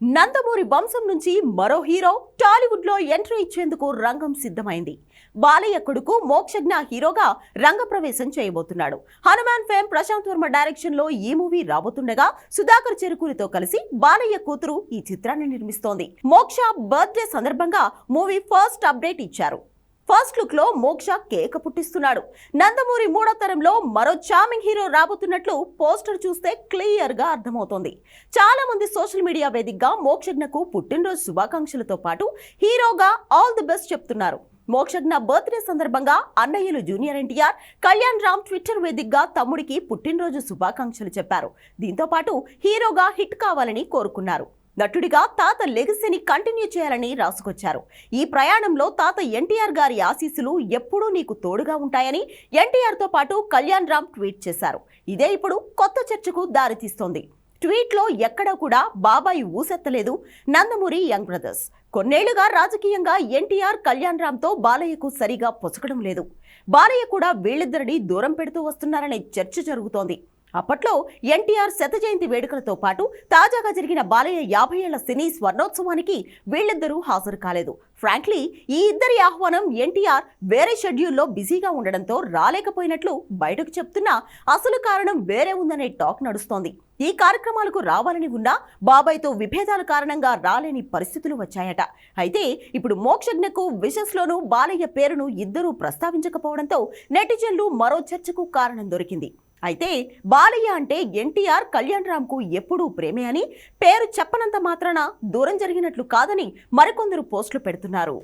నందమూరి వంశం నుంచి మరో హీరో టాలీవుడ్లో ఎంట్రీ ఇచ్చేందుకు రంగం సిద్ధమైంది. బాలయ్య కొడుకు మోక్షజ్ఞ హీరోగా రంగప్రవేశం చేయబోతున్నాడు. హనుమాన్ ఫేమ్ ప్రశాంత్ వర్మ డైరెక్షన్లో ఈ మూవీ రాబోతుండగా సుధాకర్ చెరుకూరితో కలిసి బాలయ్య కూతురు ఈ చిత్రాన్ని నిర్మిస్తోంది. మోక్ష బర్త్డే సందర్భంగా మూవీ ఫస్ట్ అప్డేట్ ఇచ్చారు. ఫస్ట్ లుక్లో మోక్ష కేక పుట్టిస్తున్నాడు. నందమూరి మూడో తరంలో మరో చామింగ్ హీరో రాబోతున్నట్లు పోస్టర్ చూస్తే క్లియర్గా అర్థమవుతోంది. చాలా మంది సోషల్ మీడియా వేదికగా మోక్షజ్ఞకు పుట్టినరోజు శుభాకాంక్షలతో పాటు హీరోగా ఆల్ ది బెస్ట్ చెప్తున్నారు. మోక్షజ్ఞ బర్త్డే సందర్భంగా అన్నయ్యలు junior NTR Kalyan Ram Twitter వేదికగా తమ్ముడికి పుట్టినరోజు శుభాకాంక్షలు చెప్పారు. దీంతో పాటు హీరోగా హిట్ కావాలని కోరుకున్నారు. నటుడిగా తాత లెగసీని కంటిన్యూ చేయాలని రాసుకొచ్చారు. ఈ ప్రయాణంలో తాత ఎన్టీఆర్ గారి ఆశీస్సులు ఎప్పుడూ నీకు తోడుగా ఉంటాయని ఎన్టీఆర్తో పాటు కళ్యాణ్ రామ్ ట్వీట్ చేశారు. ఇదే ఇప్పుడు కొత్త చర్చకు దారితీస్తోంది. ట్వీట్లో ఎక్కడా కూడా బాబాయి ఊసెత్తలేదు నందమూరి యంగ్ బ్రదర్స్. కొన్నేళ్ళుగా రాజకీయంగా ఎన్టీఆర్ కళ్యాణ్ రామ్తో బాలయ్యకు సరిగా పొసకడం లేదు. బాలయ్య కూడా వీళ్ళిద్దరిని దూరం పెడుతూ వస్తున్నారనే చర్చ జరుగుతోంది. అప్పట్లో ఎన్టీఆర్ శత జయంతి వేడుకలతో పాటు తాజాగా జరిగిన బాలయ్య యాభై ఏళ్ళ సినీ స్వర్ణోత్సవానికి వీళ్ళిద్దరూ హాజరు కాలేదు. ఫ్రాంక్లీ ఈ ఇద్దరి ఆహ్వానం ఎన్టీఆర్ వేరే షెడ్యూల్లో బిజీగా ఉండడంతో రాలేకపోయినట్లు బయటకు చెప్తున్నా అసలు కారణం వేరే ఉందనే టాక్ నడుస్తోంది. ఈ కార్యక్రమాలకు రావాలని ఉన్నా బాబాయ్తో విభేదాల కారణంగా రాలేని పరిస్థితులు వచ్చాయట. అయితే ఇప్పుడు మోక్షజ్ఞకు విషస్లోనూ బాలయ్య పేరును ఇద్దరూ ప్రస్తావించకపోవడంతో నెటిజన్లు మరో చర్చకు కారణం దొరికింది. అయితే బాలయ్య అంటే ఎన్టీఆర్ కళ్యాణ్ రామ్కు ఎప్పుడూ ప్రేమే అని పేరు చెప్పనంత మాత్రాన దూరం జరిగినట్లు కాదని మరికొందరు పోస్టులు పెడుతున్నారు.